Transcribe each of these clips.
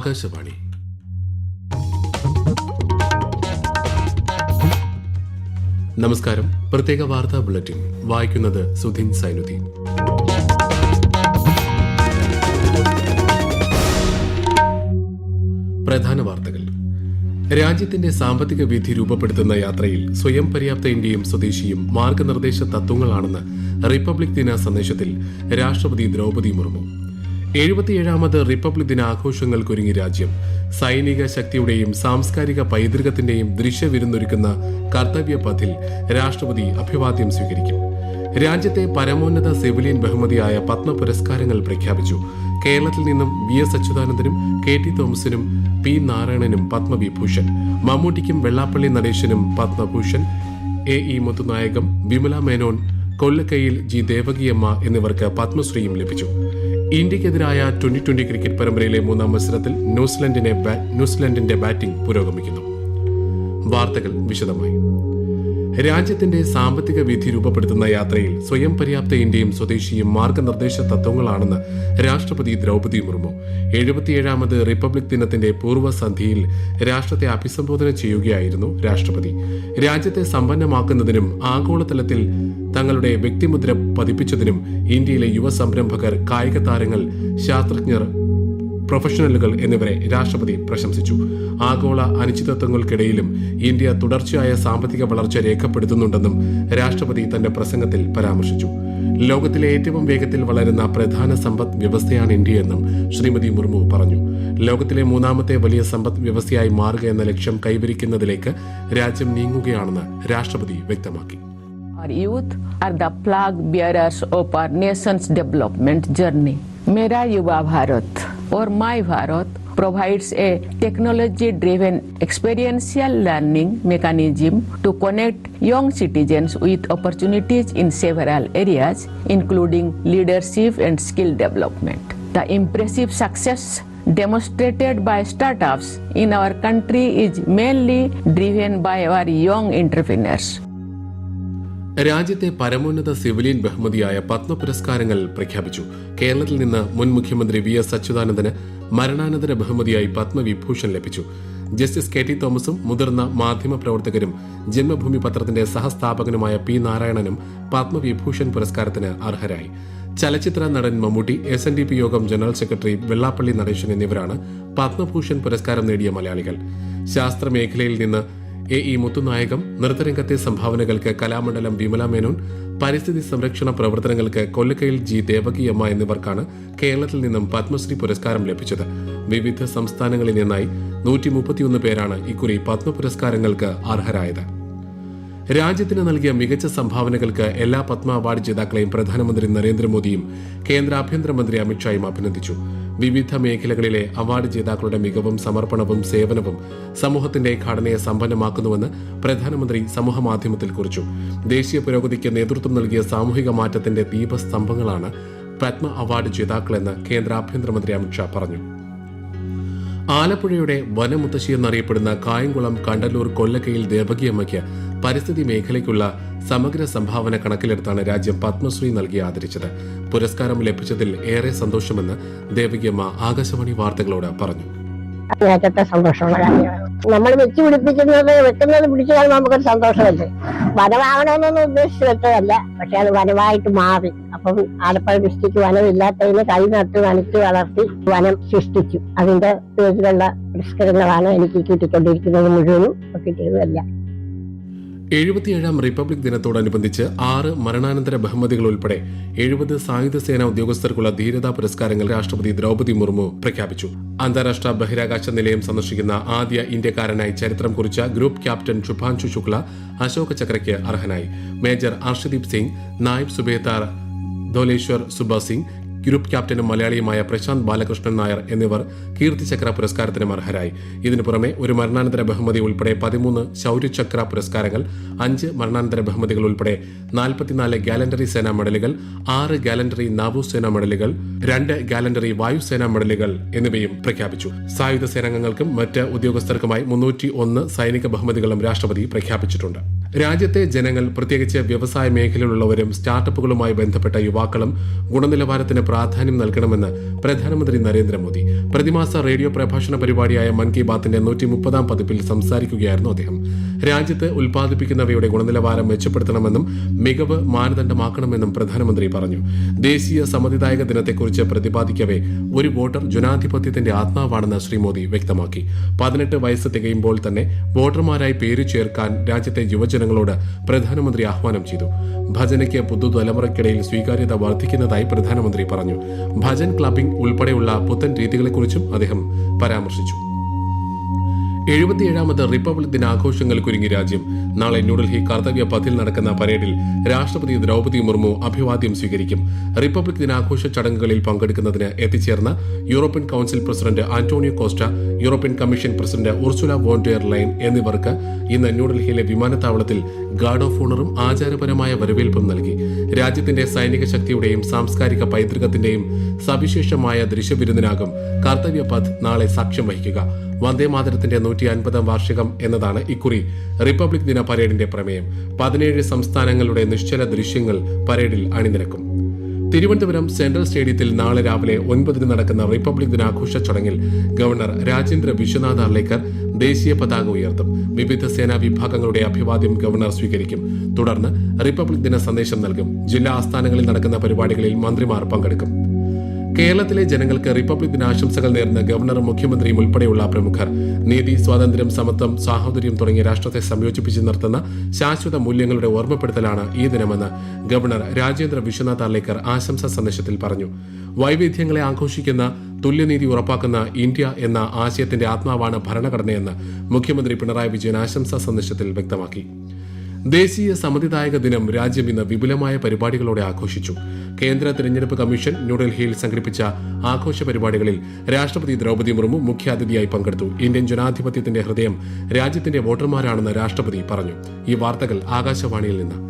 ആകാശവാണി. നമസ്കാരം. പ്രത്യേക വാർത്താ ബുള്ളറ്റിൻ. വായിക്കുന്നത് സുധിൻ സൈനുദ്ദീൻ. പ്രധാന വാർത്തകൾ. രാജ്യത്തിന്റെ സാമ്പത്തിക വിധി രൂപപ്പെടുത്തുന്ന യാത്രയിൽ സ്വയം പര്യാപ്ത ഇന്ത്യയും സ്വദേശിയും മാർഗനിർദ്ദേശ തത്വങ്ങളാണെന്ന് റിപ്പബ്ലിക് ദിന സന്ദേശത്തിൽ രാഷ്ട്രപതി ദ്രൗപദി മുർമു. എഴുപത്തിയേഴാമത് റിപ്പബ്ലിക് ദിന ആഘോഷങ്ങൾക്കൊരുങ്ങി രാജ്യം. സൈനിക ശക്തിയുടെയും സാംസ്കാരിക പൈതൃകത്തിന്റെയും ദൃശ്യവിരുന്നൊരുക്കുന്ന കർത്തവ്യ പഥിൽ രാഷ്ട്രപതി അഭിവാദ്യം സ്വീകരിക്കും. രാജ്യത്തെ പരമോന്നത സിവിലിയൻ ബഹുമതിയായ പത്മ പുരസ്കാരങ്ങൾ പ്രഖ്യാപിച്ചു. കേരളത്തിൽ നിന്നും വി എസ് അച്യുതാനന്ദനും കെ ടി തോമസിനും പി നാരായണനും പത്മവിഭൂഷൺ മമ്മൂട്ടിക്കും Vellappally നടേശനും Padma Bhushan A E Muthunayagam Vimala Menon Kollakkayil G Devakiamma എന്നിവർക്ക് പത്മശ്രീയും ലഭിച്ചു. ഇന്ത്യക്കെതിരായ ട്വന്റി ട്വന്റി ക്രിക്കറ്റ് പരമ്പരയിലെ മൂന്നാം മത്സരത്തിൽ ന്യൂസിലൻഡിനെ ന്യൂസിലൻഡിന്റെ ബാറ്റിംഗ് പുരോഗമിക്കുന്നു. വാർത്തകൾ വിശദമായി. രാജ്യത്തിന്റെ സാമ്പത്തിക വിധി രൂപപ്പെടുത്തുന്ന യാത്രയിൽ സ്വയം പര്യാപ്ത ഇന്ത്യയും സ്വദേശിയും മാർഗനിർദ്ദേശ തത്വങ്ങളാണെന്ന് രാഷ്ട്രപതി ദ്രൗപദി മുർമു എഴുപത്തിയേഴാമത് റിപ്പബ്ലിക് ദിനത്തിന്റെ പൂർവസന്ധിയിൽ രാഷ്ട്രത്തെ അഭിസംബോധന ചെയ്യുകയായിരുന്നു രാഷ്ട്രപതി. രാജ്യത്തെ സമ്പന്നമാക്കുന്നതിനും ആഗോളതലത്തിൽ തങ്ങളുടെ വ്യക്തിമുദ്ര പതിപ്പിച്ചതിനും ഇന്ത്യയിലെ യുവ സംരംഭകർ കായിക താരങ്ങൾ ശാസ്ത്രജ്ഞർ പ്രൊഫഷണലുകൾ എന്നിവരെ രാഷ്ട്രപതി പ്രശംസിച്ചു. ആഗോള അനിശ്ചിതത്വങ്ങൾക്കിടയിലും ഇന്ത്യ തുടർച്ചയായ സാമ്പത്തിക വളർച്ച രേഖപ്പെടുത്തുന്നുണ്ടെന്നും രാഷ്ട്രപതി തന്റെ പ്രസംഗത്തിൽ പരാമർശിച്ചു. ലോകത്തിലെ ഏറ്റവും വേഗത്തിൽ വളരുന്ന പ്രധാന സമ്പദ് വ്യവസ്ഥയാണ് ഇന്ത്യയെന്നും ശ്രീമതി മുർമു പറഞ്ഞു. ലോകത്തിലെ മൂന്നാമത്തെ വലിയ സമ്പദ് വ്യവസ്ഥയായി മാറുക എന്ന ലക്ഷ്യം കൈവരിക്കുന്നതിലേക്ക് രാജ്യം നീങ്ങുകയാണെന്ന് രാഷ്ട്രപതി വ്യക്തമാക്കി. Our youth are the flag bearers of or My Bharat provides a technology driven experiential learning mechanism to connect young citizens with opportunities in several areas, including leadership and skill development. The impressive success demonstrated by startups in our country is mainly driven by our young entrepreneurs. രാജ്യത്തെ പരമോന്നത civilian ബഹുമതിയായ പത്മ പുരസ്കാരങ്ങൾ പ്രഖ്യാപിച്ചു. കേരളത്തിൽ നിന്ന് മുൻ മുഖ്യമന്ത്രി V S അച്യുതാനന്ദന് മരണാനന്തര ബഹുമതിയായി പത്മവിഭൂഷൺ ലഭിച്ചു. ജസ്റ്റിസ് കെ ടി തോമസും മുതിർന്ന മാധ്യമ പ്രവർത്തകരും ജന്മഭൂമി പത്രത്തിന്റെ സഹസ്ഥാപകനുമായ പി നാരായണനും പത്മവിഭൂഷൺ പുരസ്കാരത്തിന് അർഹരായി. ചലച്ചിത്ര നടൻ Mammootty S N D P യോഗം ജനറൽ സെക്രട്ടറി വെള്ളാപ്പള്ളി നടേശൻ എന്നിവരാണ് പത്മഭൂഷൺ പുരസ്കാരം നേടിയ മലയാളികൾ. ശാസ്ത്രമേഖലയിൽ നിന്ന് എ ഇ മുത്തുനായകം നൃത്തരംഗത്തെ സംഭാവനകൾക്ക് കലാമണ്ഡലം വിമല മേനോൻ പരിസ്ഥിതി സംരക്ഷണ പ്രവർത്തനങ്ങൾക്ക് കൊല്ലക്കയിൽ ജി ദേവകിയമ്മ എന്നിവർക്കാണ് കേരളത്തിൽ നിന്നും പത്മശ്രീ പുരസ്കാരം ലഭിച്ചത്. വിവിധ സംസ്ഥാനങ്ങളിൽ നിന്നായി നൂറ്റി മുപ്പത്തിയൊന്ന് പേരാണ് ഇക്കുറി പത്മ പുരസ്കാരങ്ങൾക്ക് അർഹരായത്. രാജ്യത്തിന് നൽകിയ മികച്ച സംഭാവനകൾക്ക് എല്ലാ പത്മ അവാർഡ് ജേതാക്കളെയും പ്രധാനമന്ത്രി നരേന്ദ്രമോദിയും കേന്ദ്ര ആഭ്യന്തരമന്ത്രി അമിത്ഷായും അഭിനന്ദിച്ചു. വിവിധ മേഖലകളിലെ അവാർഡ് ജേതാക്കളുടെ മികവും സമർപ്പണവും സേവനവും സമൂഹത്തിന്റെ ഘടനയെ സമ്പന്നമാക്കുന്നുവെന്ന് പ്രധാനമന്ത്രി സമൂഹമാധ്യമത്തിൽ കുറിച്ചു. ദേശീയ പുരോഗതിക്ക് നേതൃത്വം നൽകിയ സാമൂഹിക മാറ്റത്തിന്റെ ദീപസ്തംഭങ്ങളാണ് പത്മ അവാർഡ് ജേതാക്കളെന്ന് കേന്ദ്ര ആഭ്യന്തരമന്ത്രി അമിത്ഷാ പറഞ്ഞു. ആലപ്പുഴയുടെ വനമുത്തശ്ശി എന്നറിയപ്പെടുന്ന കായംകുളം കണ്ടല്ലൂർ കൊല്ലക്കയിൽ ദേവകിയമ്മയ്ക്ക് പരിസ്ഥിതി മേഖലയ്ക്കുള്ള സമഗ്ര സംഭാവന കണക്കിലെടുത്താണ് രാജ്യം പത്മശ്രീ നൽകി ആദരിച്ചത്. പുരസ്കാരം ലഭിച്ചതിൽ ഏറെ സന്തോഷമെന്ന് ദേവകിയമ്മ ആകാശവാണി വാർത്തകളോട് പറഞ്ഞു. അങ്ങേറ്റത്തെ സന്തോഷമുള്ള കാര്യമാണ് നമ്മൾ വെച്ച് പിടിപ്പിക്കുന്നത് വെക്കുന്നത് പിടിച്ചാൽ നമുക്കൊരു സന്തോഷമല്ലേ? വനമാകണമെന്നൊന്നും ഉദ്ദേശിച്ച് വെച്ചതല്ല. പക്ഷെ അത് വനമായിട്ട് മാറി. അപ്പം ആലപ്പുഴ ഡിസ്ട്രിക്ട് വനമില്ലാത്തതിന് കൈ നട്ട് നനച്ച് വളർത്തി വനം സൃഷ്ടിച്ചു. അതിന്റെ പേരിലുള്ള പുരസ്കരങ്ങളാണ് എനിക്ക് കിട്ടിക്കൊണ്ടിരിക്കുന്നത് മുഴുവനും. കിട്ടിയതുമല്ല. എഴുപത്തിയേഴാം റിപ്പബ്ലിക് ദിനത്തോടനുബന്ധിച്ച് ആറ് മരണാനന്തര ബഹുമതികൾ ഉൾപ്പെടെ എഴുപത് സായുധ സേനാ ഉദ്യോഗസ്ഥർക്കുള്ള ധീരതാ പുരസ്കാരങ്ങൾ രാഷ്ട്രപതി ദ്രൗപദി മുർമു പ്രഖ്യാപിച്ചു. അന്താരാഷ്ട്ര ബഹിരാകാശ നിലയം സന്ദർശിക്കുന്ന ആദ്യ ഇന്ത്യക്കാരനായി ചരിത്രം കുറിച്ച ഗ്രൂപ്പ് ക്യാപ്റ്റൻ ശുഭാൻശു ശുക്ല അശോക ചക്രയ്ക്ക് അർഹനായി. മേജർ അർഷദീപ് സിംഗ് നായബ് സുബേദാർ ധോലേശ്വർ സുബ സിംഗ് ഗ്രൂപ്പ് ക്യാപ്റ്റനും മലയാളിയുമായ പ്രശാന്ത് ബാലകൃഷ്ണൻ നായർ എന്നിവർ കീർത്തിചക്ര പുരസ്കാരത്തിനും അർഹരായി. ഇതിനു പുറമെ ഒരു മരണാനന്തര ബഹുമതി ഉൾപ്പെടെ പതിമൂന്ന് ശൗര്യചക്ര പുരസ്കാരങ്ങൾ അഞ്ച് മരണാനന്തര ബഹുമതികൾ ഉൾപ്പെടെ നാൽപ്പത്തിനാല് ഗാലണ്ടറി സേനാ മെഡലുകൾ ആറ് ഗാലണ്ടറി നാവുസേനാ മെഡലുകൾ രണ്ട് ഗാലണ്ടറി വായുസേനാ മെഡലുകൾ എന്നിവയും പ്രഖ്യാപിച്ചു. സായുധ സേനാംഗങ്ങൾക്കും മറ്റ് ഉദ്യോഗസ്ഥർക്കുമായി മുന്നൂറ്റി ഒന്ന് സൈനിക ബഹുമതികളും രാഷ്ട്രപതി പ്രഖ്യാപിച്ചിട്ടുണ്ട്. രാജ്യത്തെ ജനങ്ങൾ പ്രത്യേകിച്ച് വ്യവസായ മേഖലയിലുള്ളവരും സ്റ്റാർട്ടപ്പുകളുമായി ബന്ധപ്പെട്ട യുവാക്കളും ഗുണനിലവാരത്തിന് പ്രാധാന്യം നൽകണമെന്ന് പ്രധാനമന്ത്രി നരേന്ദ്രമോദി. പ്രതിമാസ റേഡിയോ പ്രഭാഷണ പരിപാടിയായ മൻ കി ബാത്തിന്റെ നൂറ്റി മുപ്പതാം പതിപ്പിൽ സംസാരിക്കുകയായിരുന്നു അദ്ദേഹം. രാജ്യത്ത് ഉൽപ്പാദിപ്പിക്കുന്നവയുടെ ഗുണനിലവാരം മെച്ചപ്പെടുത്തണമെന്നും മികവ് മാനദണ്ഡമാക്കണമെന്നും പ്രധാനമന്ത്രി പറഞ്ഞു. ദേശീയ സമ്മതിദായക ദിനത്തെക്കുറിച്ച് പ്രതിപാദിക്കവേ ഒരു വോട്ടർ ജനാധിപത്യത്തിന്റെ ആത്മാവാണെന്ന് ശ്രീ മോദി വ്യക്തമാക്കി. പതിനെട്ട് വയസ്സ് തികയുമ്പോൾ തന്നെ വോട്ടർമാരായി പേരു ചേർക്കാൻ രാജ്യത്തെ യുവജനങ്ങളോട് പ്രധാനമന്ത്രി ആഹ്വാനം ചെയ്തു. ഭജനയ്ക്ക് പുതുതലമുറയ്ക്കിടയിൽ സ്വീകാര്യത വർദ്ധിക്കുന്നതായി പ്രധാനമന്ത്രി പറഞ്ഞു. ഭജൻ ക്ലബിംഗ് ഉൾപ്പെടെയുള്ള പുത്തൻ രീതികളെക്കുറിച്ചും അദ്ദേഹം പരാമർശിച്ചു. എഴുപത്തിയേഴാമത് റിപ്പബ്ലിക് ദിനാഘോഷങ്ങൾക്കൊരുങ്ങി രാജ്യം. നാളെ ന്യൂഡൽഹി കർത്തവ്യ പഥിൽ നടക്കുന്ന പരേഡിൽ രാഷ്ട്രപതി ദ്രൗപദി മുർമു അഭിവാദ്യം സ്വീകരിക്കും. റിപ്പബ്ലിക് ദിനാഘോഷ ചടങ്ങുകളിൽ പങ്കെടുക്കുന്നതിന് എത്തിച്ചേർന്ന European Council president Antonio Costa European Commission president Ursula von der Leyen എന്നിവർക്ക് ഇന്ന് ന്യൂഡൽഹിയിലെ വിമാനത്താവളത്തിൽ ഗാർഡ് ഓഫ് ഓണറും ആചാരപരമായ വരവേൽപ്പും നൽകി. രാജ്യത്തിന്റെ സൈനിക ശക്തിയുടെയും സാംസ്കാരിക പൈതൃകത്തിന്റെയും സവിശേഷമായ ദൃശ്യവിരുന്നിനാകും കർത്തവ്യ പഥ് നാളെ സാക്ഷ്യം വഹിക്കുക. വന്ദേ നൂറ്റി അൻപതാം വാർഷികം എന്നതാണ് ഇക്കുറി. റിപ്പബ്ലിക് ദിന പരേഡിന്റെ പ്രമേയം. പതിനേഴ് സംസ്ഥാനങ്ങളുടെ നിശ്ചല ദൃശ്യങ്ങൾ പരേഡിൽ അണിനിരക്കും. തിരുവനന്തപുരം സെൻട്രൽ സ്റ്റേഡിയത്തിൽ നാളെ രാവിലെ ഒൻപതിന് നടക്കുന്ന റിപ്പബ്ലിക് ദിനാഘോഷ ചടങ്ങിൽ ഗവർണർ രാജേന്ദ്ര വിശ്വനാഥ് അർലേക്കർ ദേശീയ പതാക ഉയർത്തും. വിവിധ സേനാ വിഭാഗങ്ങളുടെ അഭിവാദ്യം ഗവർണർ സ്വീകരിക്കും. തുടർന്ന് റിപ്പബ്ലിക് ദിന സന്ദേശം നൽകും. ജില്ലാ ആസ്ഥാനങ്ങളിൽ നടക്കുന്ന പരിപാടികളിൽ മന്ത്രിമാർ പങ്കെടുക്കും. കേരളത്തിലെ ജനങ്ങൾക്ക് റിപ്പബ്ലിക് ദിനാശംസകൾ നേർന്ന് ഗവർണറും മുഖ്യമന്ത്രിയും ഉൾപ്പെടെയുള്ള പ്രമുഖർ നീതി സ്വാതന്ത്ര്യം സമത്വം സാഹോദര്യം തുടങ്ങിയ രാഷ്ട്രത്തെ സംയോജിപ്പിച്ച് നിർത്തുന്ന ശാശ്വത മൂല്യങ്ങളുടെ ഓർമ്മപ്പെടുത്തലാണ് ഈ ദിനമെന്ന് ഗവർണർ രാജേന്ദ്ര വിശ്വനാഥ് അർലേക്കർ ആശംസാ സന്ദേശത്തിൽ പറഞ്ഞു. വൈവിധ്യങ്ങളെ ആഘോഷിക്കുന്ന തുല്യനീതി ഉറപ്പാക്കുന്ന ഇന്ത്യ എന്ന ആശയത്തിന്റെ ആത്മാവാണ് ഭരണഘടനയെന്ന് മുഖ്യമന്ത്രി പിണറായി വിജയൻ ആശംസാ സന്ദേശത്തിൽ വ്യക്തമാക്കി. ദേശീയ സമ്മതിദായക ദിനം രാജ്യം ഇന്ന് വിപുലമായ പരിപാടികളോടെ ആഘോഷിച്ചു. കേന്ദ്ര തിരഞ്ഞെടുപ്പ് കമ്മീഷൻ ന്യൂഡൽഹിയിൽ സംഘടിപ്പിച്ച ആഘോഷ പരിപാടികളിൽ രാഷ്ട്രപതി ദ്രൗപദി മുർമു മുഖ്യാതിഥിയായി പങ്കെടുത്തു. ഇന്ത്യൻ ജനാധിപത്യത്തിന്റെ ഹൃദയം രാജ്യത്തിന്റെ വോട്ടർമാരാണെന്ന് രാഷ്ട്രപതി പറഞ്ഞു. ഈ വാർത്തകൾ ആകാശവാണിയിൽ നിന്ന്.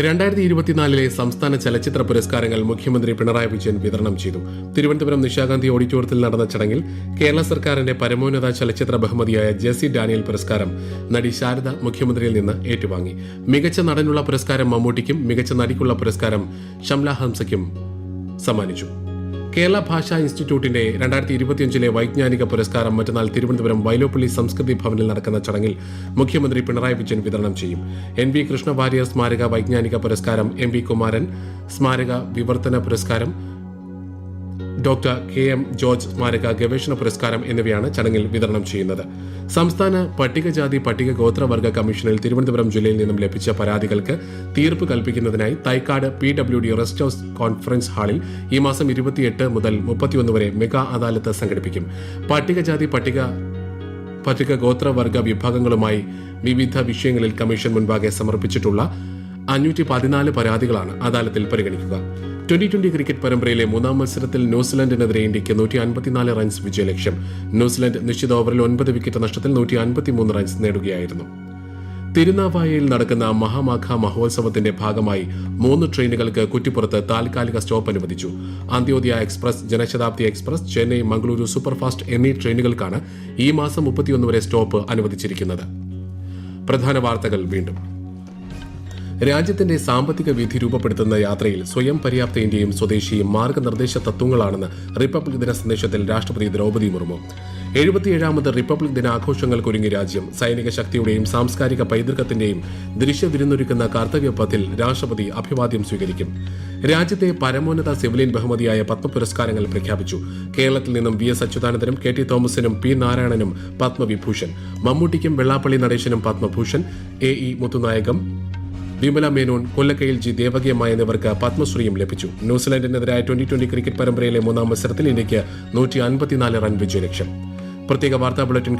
രണ്ടായിരത്തി ഇരുപത്തിനാലിലെ സംസ്ഥാന ചലച്ചിത്ര പുരസ്കാരങ്ങൾ മുഖ്യമന്ത്രി പിണറായി വിജയൻ വിതരണം ചെയ്തു. തിരുവനന്തപുരം നിശാഗാന്ധി ഓഡിറ്റോറിയത്തിൽ നടന്ന ചടങ്ങിൽ കേരള സർക്കാരിന്റെ പരമോന്നത ചലച്ചിത്ര ബഹുമതിയായ ജെസി ഡാനിയൽ പുരസ്കാരം നടി ശാരദ മുഖ്യമന്ത്രിയിൽ നിന്ന് ഏറ്റുവാങ്ങി. മികച്ച നടനുള്ള പുരസ്കാരം മമ്മൂട്ടിക്കും മികച്ച നടിക്കുള്ള പുരസ്കാരം ഷംല ഹംസയ്ക്കും സമ്മാനിച്ചു. കേരള ഭാഷാ ഇൻസ്റ്റിറ്റ്യൂട്ടിന്റെ രണ്ടായിരത്തി ഇരുപത്തിയഞ്ചിലെ വൈജ്ഞാനിക പുരസ്കാരം മറ്റന്നാൾ തിരുവനന്തപുരം വൈലോപ്പള്ളി സംസ്കൃതി ഭവനിൽ നടക്കുന്ന ചടങ്ങിൽ മുഖ്യമന്ത്രി പിണറായി വിജയൻ വിതരണം ചെയ്യും. എൻ വി കൃഷ്ണവാര്യർ സ്മാരക വൈജ്ഞാനിക പുരസ്കാരം എം വി കുമാരൻ സ്മാരക വിവർത്തന പുരസ്കാരം ഡോക്ടർ കെ എം ജോർജ് സ്മാരക ഗവേഷണ പുരസ്കാരം എന്നിവയാണ് ചടങ്ങിൽ വിതരണം ചെയ്യുന്നത്. സംസ്ഥാന പട്ടികജാതി പട്ടിക ഗോത്രവർഗ കമ്മീഷനിൽ തിരുവനന്തപുരം ജില്ലയിൽ നിന്നും ലഭിച്ച പരാതികൾക്ക് തീർപ്പ് കൽപ്പിക്കുന്നതിനായി Thycaud P W D rest house conference ഹാളിൽ ഈ മാസം ഇരുപത്തിയെട്ട് മുതൽ മുപ്പത്തിയൊന്ന് വരെ മെഗാ അദാലത്ത് സംഘടിപ്പിക്കും. പട്ടികജാതി പട്ടിക പട്ടിക ഗോത്രവർഗ വിഭാഗങ്ങളുമായി വിവിധ വിഷയങ്ങളിൽ കമ്മീഷൻ മുൻപാകെ സമർപ്പിച്ചിട്ടുള്ള അഞ്ഞൂറ്റി പതിനാല് പരാതികളാണ് അദാലത്തിൽ പരിഗണിക്കുക. ട്വന്റി ട്വന്റി ക്രിക്കറ്റ് പരമ്പരയിലെ മൂന്നാം മത്സരത്തിൽ ന്യൂസിലൻഡിനെതിരെ ഇന്ത്യയ്ക്ക് നൂറ്റി അൻപത്തിനാല് റൺസ് വിജയലക്ഷ്യം. ന്യൂസിലൻഡ് നിശ്ചിത ഓവറിൽ ഒൻപത് വിക്കറ്റ് നഷ്ടത്തിൽ നൂറ്റി അൻപത്തിമൂന്ന് റൺസ് നേടുകയായിരുന്നു. തിരുനാവായയിൽ നടക്കുന്ന മഹാമാഘ മഹോത്സവത്തിന്റെ ഭാഗമായി മൂന്ന് ട്രെയിനുകൾക്ക് കുറ്റിപ്പുറത്ത് താൽക്കാലിക സ്റ്റോപ്പ് അനുവദിച്ചു. Antyodaya express Janshatabdi express Chennai Mangaluru superfast എന്നീ ട്രെയിനുകൾക്കാണ് ഈ മാസം മുപ്പത്തിയൊന്ന് വരെ സ്റ്റോപ്പ് അനുവദിച്ചിരിക്കുന്നത്. പ്രധാന വാർത്തകൾ വീണ്ടും. രാജ്യത്തിന്റെ സാമ്പത്തിക വിധി രൂപപ്പെടുത്തുന്ന യാത്രയിൽ സ്വയം പര്യാപ്ത ഇന്ത്യയും സ്വദേശിയും മാർഗനിർദ്ദേശ തത്വങ്ങളാണെന്ന് റിപ്പബ്ലിക് ദിന സന്ദേശത്തിൽ രാഷ്ട്രപതി ദ്രൗപദി മുർമു. എഴുപത്തിയേഴാമത് റിപ്പബ്ലിക് ദിനാഘോഷങ്ങൾക്കൊരുങ്ങി രാജ്യം സൈനിക ശക്തിയുടെയും സാംസ്കാരിക പൈതൃകത്തിന്റെയും ദൃശ്യവിരുന്നൊരുക്കുന്ന കർത്തവ്യ പഥിൽ രാഷ്ട്രപതി അഭിവാദ്യം സ്വീകരിക്കും. രാജ്യത്തെ പരമോന്നത സിവിലിയൻ ബഹുമതിയായ പത്മ പുരസ്കാരങ്ങൾ പ്രഖ്യാപിച്ചു. കേരളത്തിൽ നിന്നും വി എസ് അച്യുതാനന്ദനും കെ ടി തോമസിനും പി നാരായണനും പത്മവിഭൂഷൺ. മമ്മൂട്ടിക്കും Vellappally നടേശനും Padma Bhushan. A E Muthunayagam. Vimala Menon Kollakkayil G Devakiamma എന്നിവർക്ക് പത്മശ്രീയും ലഭിച്ചു. ന്യൂസിലൻഡിനെതിരായ ട്വന്റി ട്വന്റി ക്രിക്കറ്റ് പരമ്പരയിലെ മൂന്നാം മത്സരത്തിൽ ഇന്ത്യയ്ക്ക് നൂറ്റി അൻപത്തിനാല് റൺ വിജയലക്ഷ്യം. പ്രത്യേക വാർത്താ ബുള്ളറ്റിൻ